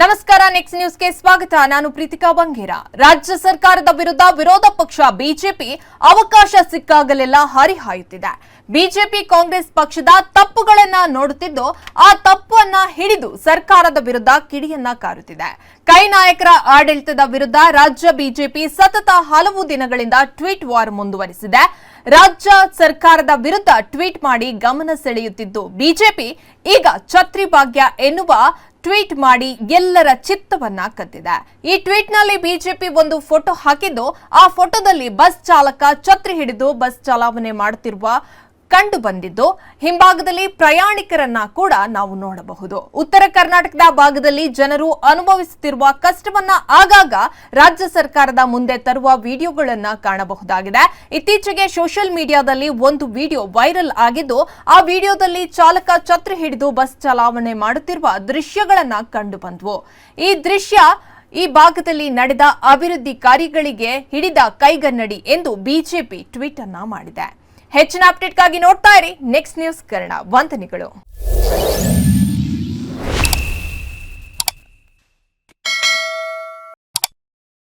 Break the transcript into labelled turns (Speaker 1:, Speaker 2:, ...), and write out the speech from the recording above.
Speaker 1: ನಮಸ್ಕಾರ ನೆಕ್ಸ್ಟ್ ನ್ಯೂಸ್ಗೆ ಸ್ವಾಗತ. ನಾನು ಪ್ರೀತಿಕಾ ಬಂಗೇರ. ರಾಜ್ಯ ಸರ್ಕಾರದ ವಿರುದ್ಧ ವಿರೋಧ ಪಕ್ಷ ಬಿಜೆಪಿ ಅವಕಾಶ ಸಿಕ್ಕಾಗಲೆಲ್ಲ ಹರಿಹಾಯುತ್ತಿದೆ. ಬಿಜೆಪಿ ಕಾಂಗ್ರೆಸ್ ಪಕ್ಷದ ತಪ್ಪುಗಳನ್ನ ನೋಡುತ್ತಿದ್ದು, ಆ ತಪ್ಪನ್ನ ಹಿಡಿದು ಸರ್ಕಾರದ ವಿರುದ್ಧ ಕಿಡಿಯನ್ನ ಕಾರುತ್ತಿದೆ. ಕೈ ನಾಯಕರ ಆಡಳಿತದ ವಿರುದ್ಧ ರಾಜ್ಯ ಬಿಜೆಪಿ ಸತತ ಹಲವು ದಿನಗಳಿಂದ ಟ್ವೀಟ್ ವಾರ್ ಮುಂದುವರಿಸಿದೆ. ರಾಜ್ಯ ಸರ್ಕಾರದ ವಿರುದ್ಧ ಟ್ವೀಟ್ ಮಾಡಿ ಗಮನ ಸೆಳೆಯುತ್ತಿದ್ದು ಬಿಜೆಪಿ, ಈಗ ಛತ್ರಿ ಭಾಗ್ಯ ಎನ್ನುವ ಟ್ವೀಟ್ ಮಾಡಿ ಎಲ್ಲರ ಚಿತ್ತವನ್ನ ಕದ್ದಿದೆ. ಈ ಟ್ವೀಟ್ನಲ್ಲಿ ಬಿಜೆಪಿ ಒಂದು ಫೋಟೋ ಹಾಕಿದ್ದು, ಆ ಫೋಟೋದಲ್ಲಿ ಬಸ್ ಚಾಲಕ ಛತ್ರಿ ಹಿಡಿದು ಬಸ್ ಚಲಾವಣೆ ಮಾಡುತ್ತಿರುವ ಕಂಡು ಬಂದಿದ್ದು ಹಿಂಭಾಗದಲ್ಲಿ ಪ್ರಯಾಣಿಕರನ್ನ ಕೂಡ ನಾವು ನೋಡಬಹುದು. ಉತ್ತರ ಕರ್ನಾಟಕದ ಭಾಗದಲ್ಲಿ ಜನರು ಅನುಭವಿಸುತ್ತಿರುವ ಕಷ್ಟವನ್ನ ಆಗಾಗ ರಾಜ್ಯ ಸರ್ಕಾರದ ಮುಂದೆ ತರುವ ವಿಡಿಯೋಗಳನ್ನ ಕಾಣಬಹುದಾಗಿದೆ. ಇತ್ತೀಚೆಗೆ ಸೋಷಿಯಲ್ ಮೀಡಿಯಾದಲ್ಲಿ ಒಂದು ವಿಡಿಯೋ ವೈರಲ್ ಆಗಿದ್ದು, ಆ ವಿಡಿಯೋದಲ್ಲಿ ಚಾಲಕ ಛತ್ರಿ ಹಿಡಿದು ಬಸ್ ಚಲಾವಣೆ ಮಾಡುತ್ತಿರುವ ದೃಶ್ಯಗಳನ್ನ ಕಂಡು ಬಂದ್ವು ಈ ದೃಶ್ಯ ಈ ಭಾಗದಲ್ಲಿ ನಡೆದ ಅಭಿವೃದ್ಧಿ ಕಾರ್ಯಗಳಿಗೆ ಹಿಡಿದ ಕೈಗನ್ನಡಿ ಎಂದು ಬಿಜೆಪಿ ಟ್ವೀಟ್ ಅನ್ನ ಮಾಡಿದೆ. ಹೆಚ್ಚಿನ ಅಪ್ಡೇಟ್ಗಾಗಿ ನೋಡ್ತಾ ಇರಿ. ನೆಕ್ಸ್ಟ್ ನ್ಯೂಸ್ ಕರ್ಣ ವಂದನೆಗಳು.